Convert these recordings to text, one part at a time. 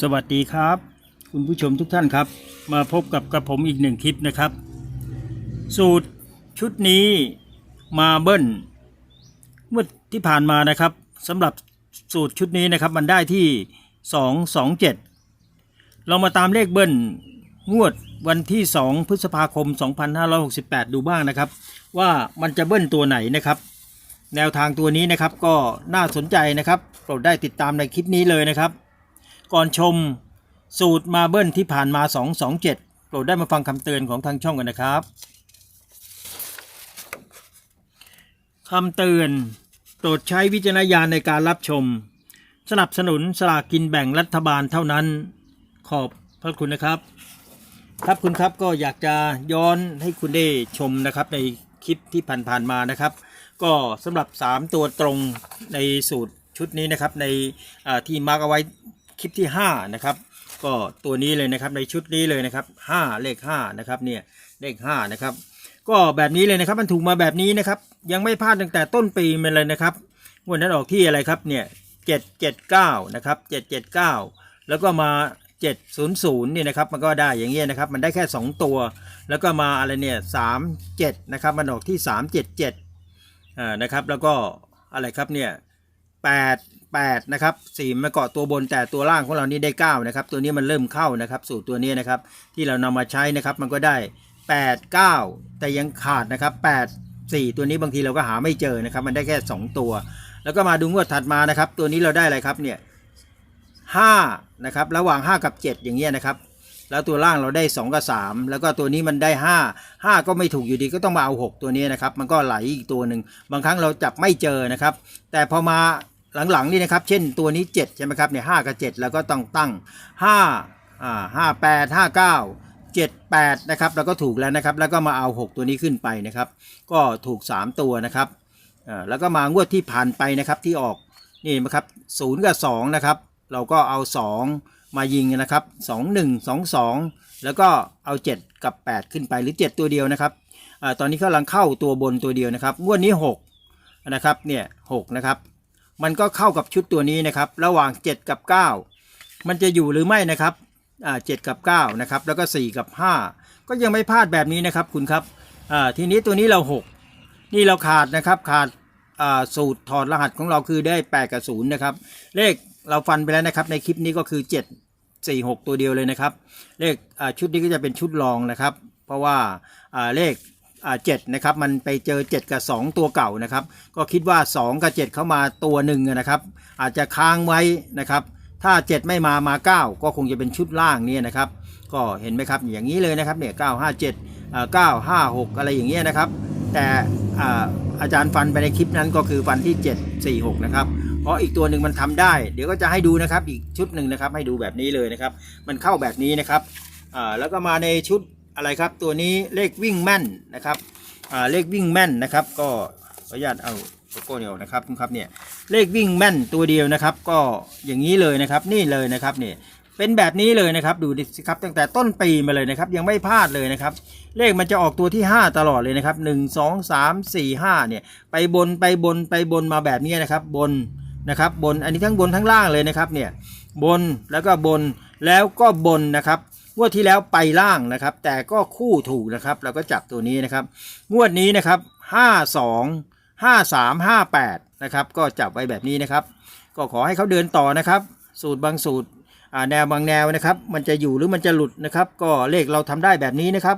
สวัสดีครับ คุณผู้ชมทุกท่านครับ มาพบกับกระผมอีกหนึ่งคลิปนะครับ สูตรชุดนี้มาเบิ้ลเมื่อที่ผ่านมานะครับสำหรับสูตรชุดนี้นะครับมันได้ที่ 227 เรามาตามเลขเบิ้ลงวดวันที่ 2 พฤษภาคม 2568 ดูบ้างนะครับ ว่ามันจะเบิ้ลตัวไหนนะครับ แนวทางตัวนี้นะครับก็น่าสนใจนะครับโปรดได้ติดตามในคลิปนี้เลยนะครับ ก่อนชม สูตรมาเบิ้ลที่ผ่านมา 227 โปรดได้มาฟังคำเตือนของทางช่องกันนะครับคำเตือน โปรดใช้วิจารณญาณในการรับชม สนับสนุนสลากกินแบ่งรัฐบาลเท่านั้น ขอบพระคุณนะครับ ครับคุณครับก็อยากจะย้อนให้คุณได้ชมนะครับในคลิปที่ผ่านๆมานะครับ ก็สำหรับ 3 ตัวตรงในสูตรชุดนี้นะครับในที่มาร์กเอาไว้ คลิปที่5นะครับก็ตัวนี้เลยนะครับในชุดนี้เลยนะครับ5เลข5นะครับเนี่ยเลข5นะครับก็แบบนี้เลยนะครับมันถูกมาแบบนี้นะครับยังไม่พลาดตั้งแต่ต้นปีมาเลยนะครับงวันนั้นออกที่อะไรครับเนี่ย779นะครับ779แล้วก็มา700เนี่ยนะครับมันก็ได้อย่างเงี้ยนะครับมันได้แค่2ตัว แล้วก็มาอะไรเนี่ย37นะครับมันออกที่377อ่านะครับแล้วก็อะไรครับเนี่ย 8 8นะครับ4มาเกาะตัวบนแต่ตัวล่างของเรานี่ได้ 9 นะครับ ตัวนี้มันเริ่มเข้านะครับ สูตรตัวนี้นะครับ ที่เรานำมาใช้นะครับ มันก็ได้ 8 9 แต่ยังขาดนะครับ 8 4 ตัวนี้บางทีเราก็หาไม่เจอนะครับ มันได้แค่ 2 ตัว แล้วก็มาดูงวดถัดมานะครับ ตัวนี้เราได้อะไรครับเนี่ย5นะครับ ระหว่าง 5 กับ 7 อย่างเงี้ยนะครับ แล้วตัวล่างเราได้ 2 กับ 3 แล้วก็ตัวนี้มันได้ 5 5 ก็ไม่ถูกอยู่ดีก็ต้องมาเอา 6 ตัวนี้นะครับ มันก็ไหลอีกตัวหนึ่งบางครั้งเราจับไม่เจอนะครับ แต่พอมา หลังๆนี่นะครับเช่นตัวนี้ 7 ใช่ไหมครับเนี่ย5กับ 7 แล้วก็ต้องตั้ง5อ่า58 59 78นะครับแล้วก็ถูกแล้วนะครับ แล้วก็มาเอา 6 ตัวนี้ขึ้นไปนะครับ ก็ถูก 3 ตัวนะครับอ่าแล้วก็มางวดที่ผ่านไปนะครับที่ออกนี่นะครับ0กับ2นะครับเราก็เอา 2 มายิงนะครับ2 1 2 2 แล้วก็เอา 7 กับ 8 ขึ้นไปหรือ 7 ตัวเดียวนะครับอาตอนนี้กำลังเข้าตัวบนตัวเดียวนะครับงวดนี้ 6 นะครับเนี่ย6นะครับ มันก็เข้ากับชุดตัวนี้นะครับ ระหว่าง 7 กับ 9 มันจะอยู่หรือไม่นะครับอ่า7กับ9นะครับแล้วก็ 4 กับ 5 ก็ยังไม่พลาดแบบนี้นะครับคุณครับอ่าทีนี้ตัวนี้เรา 6 นี่เราขาดนะครับขาดอ่าสูตรถอดรหัสของเราคือได้ 8 กับ 0 นะครับ เลขเราฟันไปแล้วนะครับในคลิปนี้ก็คือ 7 4 6 ตัวเดียวเลยนะครับ เลขอ่าชุดนี้ก็จะเป็นชุดรองนะครับ เพราะว่าอ่าเลข เจ็ดนะครับมันไปเจอ 7 กับ 2 ตัวเก่านะครับก็คิดว่า 2 กับ 7 เข้ามาตัวหนึ่งนะครับอาจจะค้างไว้นะครับถ้า 7 ไม่มามา 9 ก็คงจะเป็นชุดล่างเนี่ยนะครับก็เห็นไหมครับอย่างนี้เลยนะครับเนี่ย9 5 7อ่า9 5 6อะไรอย่างเงี้ยนะครับ แต่อาอาจารย์ฟันไปในคลิปนั้นก็คือฟันที่ 7 4 6 นะครับ เพราะอีกตัวหนึ่งมันทำได้ เดี๋ยวก็จะให้ดูนะครับ อีกชุดหนึ่งนะครับให้ดูแบบนี้เลยนะครับ มันเข้าแบบนี้นะครับแล้วก็มาในชุด อะไรครับตัวนี้เลขวิ่งแม่นนะครับอ่าเลขวิ่งแม่นนะครับ ก็ขออนุญาตเอาโลโก้เดียวนะครับคุณครับเนี่ยเลขวิ่งแม่นตัวเดียวนะครับ ก็อย่างนี้เลยนะครับนี่เลยนะครับเนี่ยเป็นแบบนี้เลยนะครับดูดิครับตั้งแต่ต้นปีมาเลยนะครับ ยังไม่พลาดเลยนะครับ เลขมันจะออกตัวที่ 5 ตลอดเลยนะครับ 1 2 3 4 5เนี่ยไปบนไปบนไปบนมาแบบนี้นะครับบนนะครับบนอันนี้ทั้งบนทั้งล่างเลยนะครับเนี่ยบนแล้วก็บนแล้วก็บนนะครับ งวดที่แล้วไปล่างนะครับ แต่ก็คู่ถูกนะครับ เราก็จับตัวนี้นะครับ งวดนี้นะครับ 52 53 58นะครับ ก็จับไว้แบบนี้นะครับ ก็ขอให้เขาเดินต่อนะครับ สูตรบางสูตรแนวบางแนวนะครับ มันจะอยู่หรือมันจะหลุดนะครับ ก็เลขเราทำได้แบบนี้นะครับ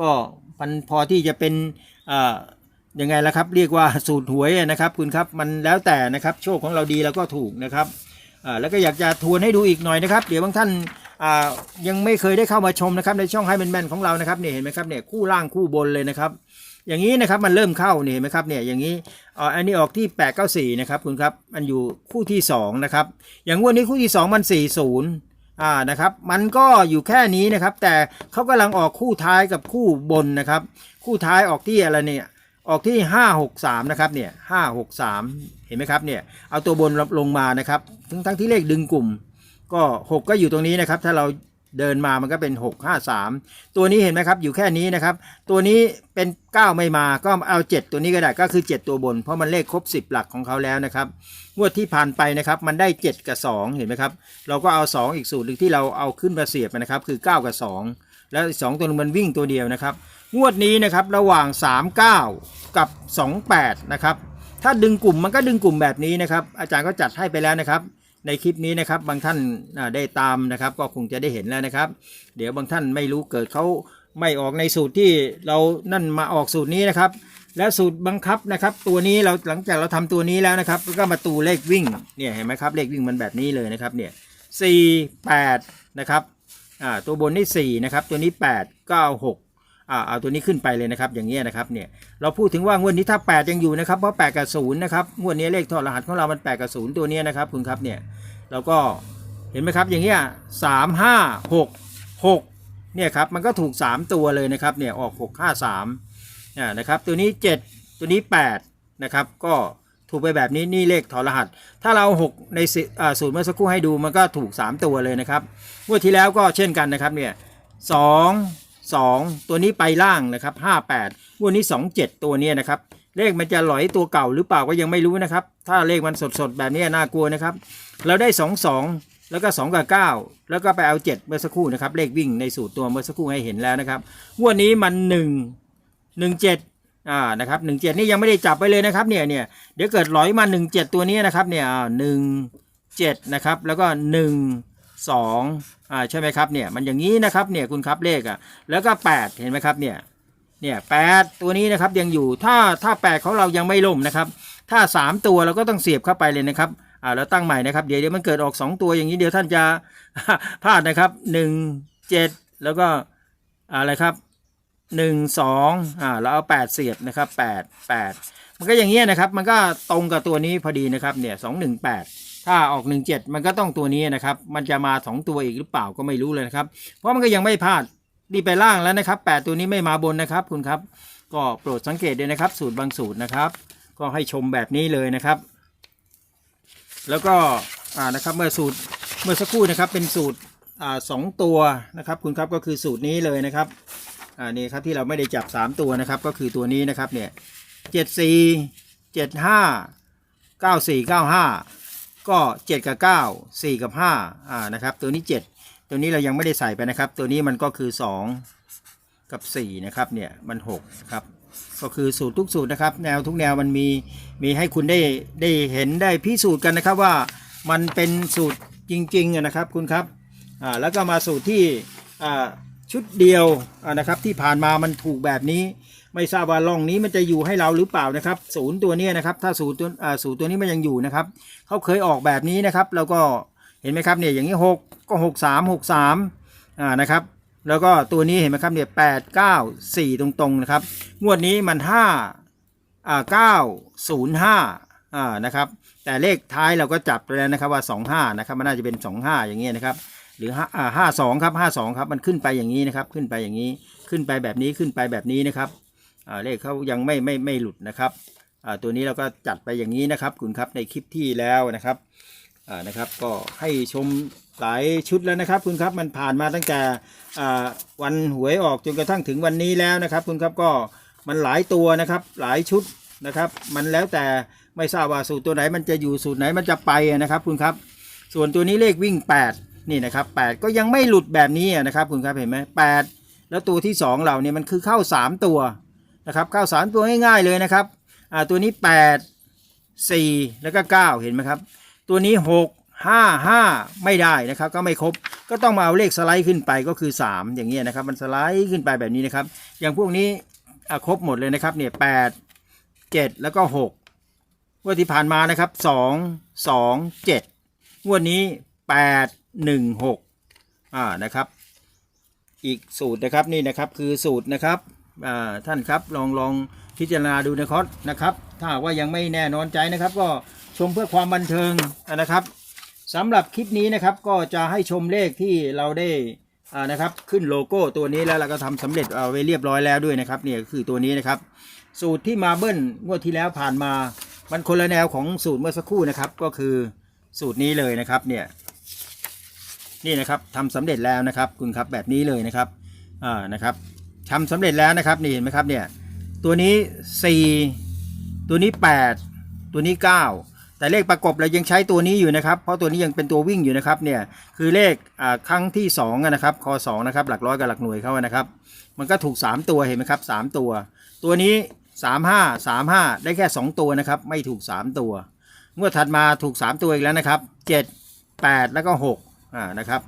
ก็มันพอที่จะเป็นยังไงล่ะครับ เรียกว่าสูตรหวยนะครับคุณครับมันแล้วแต่นะครับ โชคของเราดีเราก็ถูกนะครับแล้วก็อยากจะทวนให้ดูอีกหน่อยนะครับ เดี๋ยวบางท่าน ยังไม่เคยได้เข้ามาชมนะครับในช่องให้แมนของเรานะครับเนี่ยเห็นไหมครับเนี่ยคู่ล่างคู่บนเลยนะครับ อย่างนี้นะครับมันเริ่มเข้าเนี่ยเห็นไหมครับเนี่ยอย่างนี้อ่าอันนี้ออกที่ 894 นะครับคุณครับมันอยู่คู่ที่ 2 นะครับ อย่างวดนี้คู่ที่ 2 มัน 40อ่านะครับมันก็อยู่แค่นี้นะครับ แต่เขากำลังออกคู่ท้ายกับคู่บนนะครับ คู่ท้ายออกที่อะไรเนี่ยออกที่ 563 นะครับเนี่ย563 เห็นไหมครับเนี่ยเอาตัวบนลงมานะครับทั้งทั้งที่เลขดึงกลุ่ม ก็ 6 ก็อยู่ตรงนี้นะครับ ถ้าเราเดินมามันก็เป็น 6 5 3 ตัวนี้เห็นไหมครับ อยู่แค่นี้นะครับ ตัวนี้เป็น 9 ไม่มาก็เอา 7 ตัวนี้ก็ได้ก็คือ 7 ตัวบน เพราะมันเลขครบ 10 หลักของเขาแล้วนะครับงวดที่ผ่านไปนะครับ มันได้ 7 กับ 2 เห็นไหมครับ เราก็เอา 2 อีกสูตรหนึ่งที่เราเอาขึ้นมาเสียบนะครับ คือ 9 กับ 2 แล้วอีกสองตัวนึงมันวิ่งตัวเดียวนะครับ งวดนี้นะครับระหว่าง 39 กับ 28 นะครับ ถ้าดึงกลุ่มมันก็ดึงกลุ่มแบบนี้นะครับ อาจารย์ก็จัดให้ไปแล้วนะครับ ในคลิปนี้นะครับบางท่านได้ตามนะครับก็คงจะได้เห็นแล้วนะครับ เดี๋ยวบางท่านไม่รู้เกิดเขาไม่ออกในสูตรที่เรานั่นมาออกสูตรนี้นะครับ และสูตรบังคับนะครับ ตัวนี้เราหลังจากเราทำตัวนี้แล้วนะครับก็มาตูเลขวิ่งเนี่ยเห็นไหมครับเลขวิ่งมันแบบนี้เลยนะครับเนี่ยสี่แปดนะครับอ่าตัวบนนี่สี่นะครับตัวนี้แปดเก้าหก อ่าเอาตัวนี้ขึ้นไปเลยนะครับ อย่างเงี้ยนะครับเนี่ยเราพูดถึงว่างวดนี้ถ้า 8 ยังอยู่นะครับเพราะ8กับ0นะครับงวดนี้เลขถอดรหัสของเรามัน8กับ0ตัวเนี้ยนะครับคุณครับเนี่ยเราก็เห็นไหมครับอย่างเงี้ยสามห้าหกหกเนี่ยครับมันก็ถูก 3 ตัวเลยนะครับเนี่ยออก 6 5 3อ่านะครับตัวนี้ 7 ตัวนี้ 8 นะครับ ก็ถูกไปแบบนี้นี่เลขถอดรหัส ถ้าเรา 6 ในสิอ่าสูตรเมื่อสักครู่ให้ดูมันก็ถูก 3 ตัวเลยนะครับงวดที่แล้วก็เช่นกันนะครับเนี่ยสอง สองตัวนี้ไปล่างนะครับห้าแปดงวดนี้สองเจ็ดตัวเนี้ยนะครับ เลขมันจะหลอยตัวเก่าหรือเปล่าก็ยังไม่รู้นะครับ ถ้าเลขมันสดๆ แบบนี้น่ากลัวนะครับ เราได้สองสองแล้วก็สองกับเก้าแล้วก็ไปเอาเจ็ดเมื่อสักครู่นะครับ เลขวิ่งในสูตรตัวเมื่อสักครู่ให้เห็นแล้วนะครับวดนี้มันหนึ่งหนึ่งเจ็ดอ่านะครับหนึ่งเจ็ดนี่ยังไม่ได้จับไปเลยนะครับเนี่ยเนี่ยเดี๋ยวเกิดหลอยมาหนึ่งเจ็ดตัวนี้นะครับเนี่ยหนึ่งเจ็ดนะครับแล้วก็หนึ่งสอง อ่าใช่ไหมครับเนี่ยมันอย่างนี้นะครับเนี่ยคุณครับเลขอะแล้วก็แปดเห็นไหมครับเนี่ยเนี่ยแปดตัวนี้นะครับยังอยู่ถ้าถ้าแปดของเรายังไม่ล่มนะครับ ถ้าสามตัวเราก็ต้องเสียบเข้าไปเลยนะครับอ่าแล้วตั้งใหม่นะครับเดี๋ยวเดี๋ยวมันเกิดออกสองตัวอย่างนี้เดี๋ยวท่านจะพลาดนะครับหนึ่งเจ็ดแล้วก็อะไรครับหนึ่งสองอ่าแล้วเอาแปดเสียบนะครับแปดแปดมันก็อย่างเงี้ยนะครับ มันก็ตรงกับตัวนี้พอดีนะครับเนี่ยสองหนึ่งแปด ถ้าออกหนึ่งเจ็ดมันก็ต้องตัวนี้นะครับ มันจะมาสองตัวอีกหรือเปล่าก็ไม่รู้เลยนะครับ เพราะมันก็ยังไม่พลาดนี่ไปล่างแล้วนะครับ 8 ตัวนี้ไม่มาบนนะครับคุณครับ ก็โปรดสังเกตด้วยนะครับ สูตรบางสูตรนะครับ ก็ให้ชมแบบนี้เลยนะครับ แล้วก็อ่านะครับเมื่อสูตรเมื่อสักครู่นะครับเป็นสูตรอ่าสองตัวนะครับ คุณครับก็คือสูตรนี้เลยนะครับอ่านี่ครับที่เราไม่ได้จับ 3 ตัวนะครับ ก็คือตัวนี้นะครับเนี่ยเจ็ดสี่เจ็ดห้าเก้าสี่เก้าห้า ก็เจ็ดกับเก้าสี่กับห้าอ่านะครับตัวนี้เจ็ดตัวนี้เรายังไม่ได้ใส่ไปนะครับ ตัวนี้มันก็คือ 2 กับ 4 นะครับเนี่ยมัน6ครับก็คือสูตรทุกสูตรนะครับ แนวทุกแนวมันมีมีให้คุณได้ได้เห็นได้พิสูจน์กันนะครับว่ามันเป็นสูตรจริงๆนะครับคุณครับอ่าแล้วก็มาสูตรที่อ่าชุดเดียวอ่านะครับที่ผ่านมามันถูกแบบนี้ ไม่ทราบว่าล่องนี้มันจะอยู่ให้เราหรือเปล่านะครับ ศูนย์ตัวนี้นะครับ ถ้าศูนย์ตัวศูนย์ตัวนี้มันยังอยู่นะครับเขาเคยออกแบบนี้นะครับ แล้วก็เห็นไหมครับเนี่ยอย่างนี้ 6 ก็ 6 3 6 3อ่านะครับ แล้วก็ตัวนี้เห็นไหมครับเนี่ย8 9 4ตรงๆนะครับงวดนี้มัน5อ่า9 0 5อ่านะครับแต่เลขท้ายเราก็จับไปแล้วนะครับว่า 25 นะครับ มันน่าจะเป็น 25 อย่างเงี้ยนะครับ หรือ5 52 ครับ 52 ครับ มันขึ้นไปอย่างนี้นะครับ ขึ้นไปอย่างนี้ ขึ้นไปแบบนี้ ขึ้นไปแบบนี้นะครับ เลขเขายังไม่ไม่ไม่หลุดนะครับอ่าตัวนี้เราก็จัดไปอย่างนี้นะครับคุณครับในคลิปที่แล้วนะครับอ่านะครับก็ให้ชมหลายชุดแล้วนะครับคุณครับมันผ่านมาตั้งแต่อ่าวันหวยออกจนกระทั่งถึงวันนี้แล้วนะครับคุณครับก็มันหลายตัวนะครับหลายชุดนะครับ มันแล้วแต่ไม่ทราบว่าสูตรตัวไหนมันจะอยู่สูตรไหนมันจะไปนะครับคุณครับ ส่วนตัวนี้เลขวิ่ง 8 นี่นะครับ 8 ก็ยังไม่หลุดแบบนี้นะครับคุณครับเห็นไหม8แล้วตัวที่ 2 เราเนี่ยมันคือเข้า 3 ตัว นะครับข้าวสารตัวง่ายๆเลยนะครับอ่าตัวนี้ 8 4 แล้วก็ 9 เห็นไหมครับ ตัวนี้ 6 5 5 ไม่ได้นะครับ ก็ไม่ครบก็ต้องมาเอาเลขสไลด์ขึ้นไปก็คือ 3 อย่างเงี้ยนะครับ มันสไลด์ขึ้นไปแบบนี้นะครับ อย่างพวกนี้ครบหมดเลยนะครับเนี่ย8 7แล้วก็6งวดที่ผ่านมานะครับ2 2 7งวดนี้8 1 6อ่านะครับ อีกสูตรนะครับนี่นะครับคือสูตรนะครับ ท่านครับลองลองพิจารณาดูนะครับนะครับ ถ้าว่ายังไม่แน่นอนใจนะครับ ก็ชมเพื่อความบันเทิงนะครับสำหรับคลิปนี้นะครับก็จะให้ชมเลขที่เราได้นะครับขึ้นโลโก้ตัวนี้แล้วเราก็ทำสำเร็จเอาไว้เรียบร้อยแล้วด้วยนะครับเนี่ยคือตัวนี้นะครับ สูตรที่มาเบิ้ลงวดที่แล้วผ่านมา มันคนละแนวของสูตรเมื่อสักครู่นะครับ ก็คือสูตรนี้เลยนะครับเนี่ยนี่นะครับทำสำเร็จแล้วนะครับ คุณครับแบบนี้เลยนะครับอ่านะครับ ทำสำเร็จแล้วนะครับนี่เห็นไหมครับเนี่ยตัวนี้ 4 ตัวนี้ 8 ตัวนี้ 9 แต่เลขประกบเรายังใช้ตัวนี้อยู่นะครับ เพราะตัวนี้ยังเป็นตัววิ่งอยู่นะครับเนี่ยคือเลขครั้งที่2อะนะครับคอ2นะครับหลักร้อยกับหลักหน่วยเขานะครับ มันก็ถูก 3 ตัวเห็นไหมครับ 3 ตัว ตัวนี้ 35 35 ได้แค่ 2 ตัวนะครับ ไม่ถูก 3 ตัวงวดถัดมาถูก 3 ตัวอีกแล้วนะครับ 7 8 แล้วก็6อ่านะครับ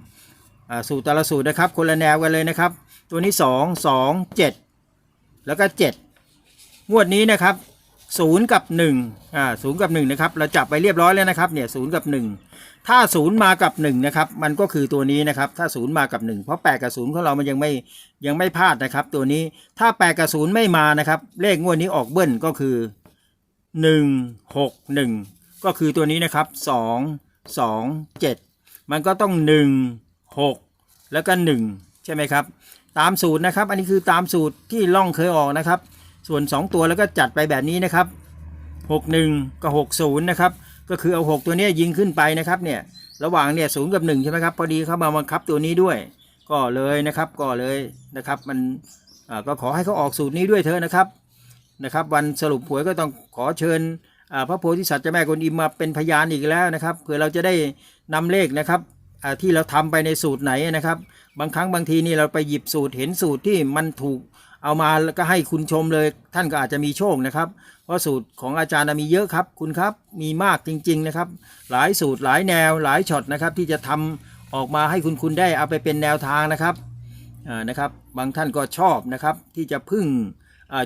สูตรแต่ละสูตรนะครับคนละแนวกันเลยนะครับ ตัวนี้2 2 7แล้วก็7งวดนี้นะครับ0กับ1อ่า0กับ1นะครับเราจับไปเรียบร้อยแล้วนะครับเนี่ย0กับ1ถ้า0มากับ1นะครับมันก็คือตัวนี้นะครับถ้า0มากับ1เพราะ8กับ0ของเรามันยังไม่ยังไม่พลาดนะครับ ตัวนี้ถ้า8กับ0ไม่มานะครับ เลขงวดนี้ออกเบิ้ลก็คือ1 6 1ก็คือตัวนี้นะครับ2 2 7มันก็ต้อง1 6แล้วก็1ใช่ไหมครับ ตามสูตรนะครับ อันนี้คือตามสูตรที่ล่องเคยออกนะครับ ส่วน 2 ตัวแล้วก็จัดไปแบบนี้นะครับ 61 กับ 60 นะครับ ก็คือเอา 6 ตัวนี้ยิงขึ้นไปนะครับเนี่ยระหว่างเนี่ยศูนย์กับ 1 ใช่ไหมครับพอดีเข้ามาบังคับตัวนี้ด้วย ก็เลยนะครับก็เลยนะครับ มันก็ขอให้เขาออกสูตรนี้ด้วยเถอะนะครับนะครับ วันสรุปหวยก็ต้องขอเชิญพระโพธิสัตว์เจ้าแม่กวนอิมมาเป็นพยานอีกแล้วนะครับเพื่อเราจะได้นำเลขนะครับ ที่เราทำไปในสูตรไหนนะครับ บางครั้งบางทีนี่เราไปหยิบสูตรเห็นสูตรที่มันถูกเอามาแล้วก็ให้คุณชมเลย ท่านก็อาจจะมีโชคนะครับ เพราะสูตรของอาจารย์มีเยอะครับ คุณครับมีมากจริง ๆนะครับ หลายสูตรหลายแนวหลายช็อตนะครับ ที่จะทำออกมาให้คุณคุณได้เอาไปเป็นแนวทางนะครับนะครับ บางท่านก็ชอบนะครับ ที่จะพึ่ง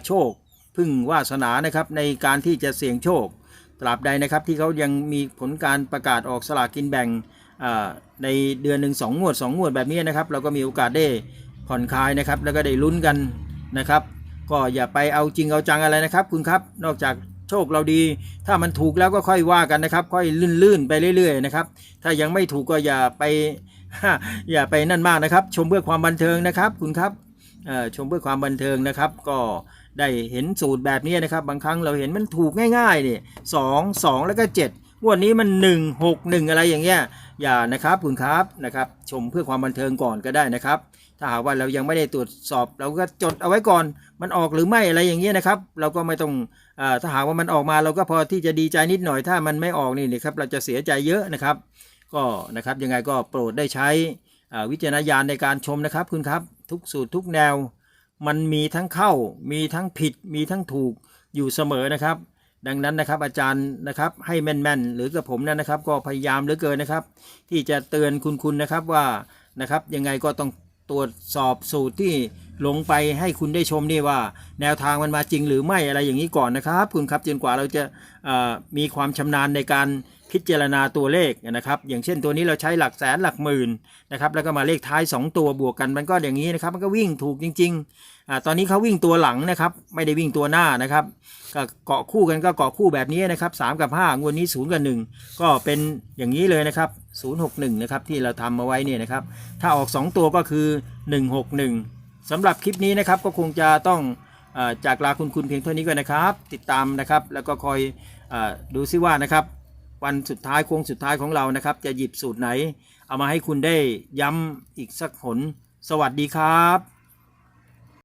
โชคพึ่งวาสนานะครับ ในการที่จะเสี่ยงโชคตราบใดนะครับที่เขายังมีผลการประกาศออกสลากกินแบ่ง ในเดือนหนึ่งสองงวดสองงวดแบบนี้นะครับเราก็มีโอกาสได้ผ่อนคลายนะครับ แล้วก็ได้ลุ้นกันนะครับ ก็อย่าไปเอาจริงเอาจังอะไรนะครับ คุณครับนอกจากโชคเราดี ถ้ามันถูกแล้วก็ค่อยว่ากันนะครับ ค่อยลื่นๆไปเรื่อย ๆ นะครับ ถ้ายังไม่ถูกก็อย่าไปอย่าไปนั่นมากนะครับ ชมเพื่อความบันเทิงนะครับ คุณครับชมเพื่อความบันเทิงนะครับ ก็ได้เห็นสูตรแบบนี้นะครับ บางครั้งเราเห็นมันถูกง่ายๆนี่สองสองแล้วก็เจ็ดวันนี้มันหนึ่งหกหนึ่งอะไรอย่างเงี้ย อย่านะครับคุณครับนะครับชมเพื่อความบันเทิงก่อนก็ได้นะครับ ถ้าหากว่าเรายังไม่ได้ตรวจสอบ เราก็จดเอาไว้ก่อน มันออกหรือไม่อะไรอย่างเงี้ยนะครับ เราก็ไม่ต้องอถ้าหากว่ามันออกมาเราก็พอที่จะดีใจนิดหน่อย ถ้ามันไม่ออกนี่นะครับเราจะเสียใจเยอะนะครับ ก็นะครับยังไงก็โปรดได้ใช้วิจารณญาณในการชมนะครับคุณครับ ทุกสูตรทุกแนว มันมีทั้งเข้า มีทั้งผิด มีทั้งถูกอยู่เสมอนะครับ ดังนั้นนะครับอาจารย์นะครับให้แม่นๆ หรือกับผมนั่นนะครับ ก็พยายามเหลือเกินนะครับ ที่จะเตือนคุณๆนะครับว่านะครับยังไงก็ต้องตรวจสอบสูตรที่ ลงไปให้คุณได้ชมนี่ว่า แนวทางมันมาจริงหรือไม่อะไรอย่างนี้ก่อนนะครับ คุณครับจนกว่าเราจะมีความชำนาญในการพิจารณาตัวเลขนะครับ อย่างเช่นตัวนี้เราใช้หลักแสนหลักหมื่นนะครับแล้วก็มาเลขท้าย 2 ตัวบวกกันมันก็อย่างนี้นะครับ มันก็วิ่งถูกจริงๆอตอนนี้เขาวิ่งตัวหลังนะครับ ไม่ได้วิ่งตัวหน้านะครับก็เกาะคู่กันก็เกาะคู่แบบนี้นะครับ3กับ 5 งวดนี้ 0 กับ 1 ก็เป็นอย่างนี้เลยนะครับ061นะครับที่เราทำมาไว้เนี่ยนะครับถ้าออก 2 ตัวก็คือ 161 สำหรับคลิปนี้นะครับก็คงจะต้องอจากลาคุณคุณเพียงเท่านี้ก่อนนะครับ ติดตามนะครับแล้วก็คอยอดูซิว่านะครับ วันสุดท้ายโค้งสุดท้ายของเรานะครับ จะหยิบสูตรไหน เอามาให้คุณได้ย้ำอีกสักผลสวัสดีครับ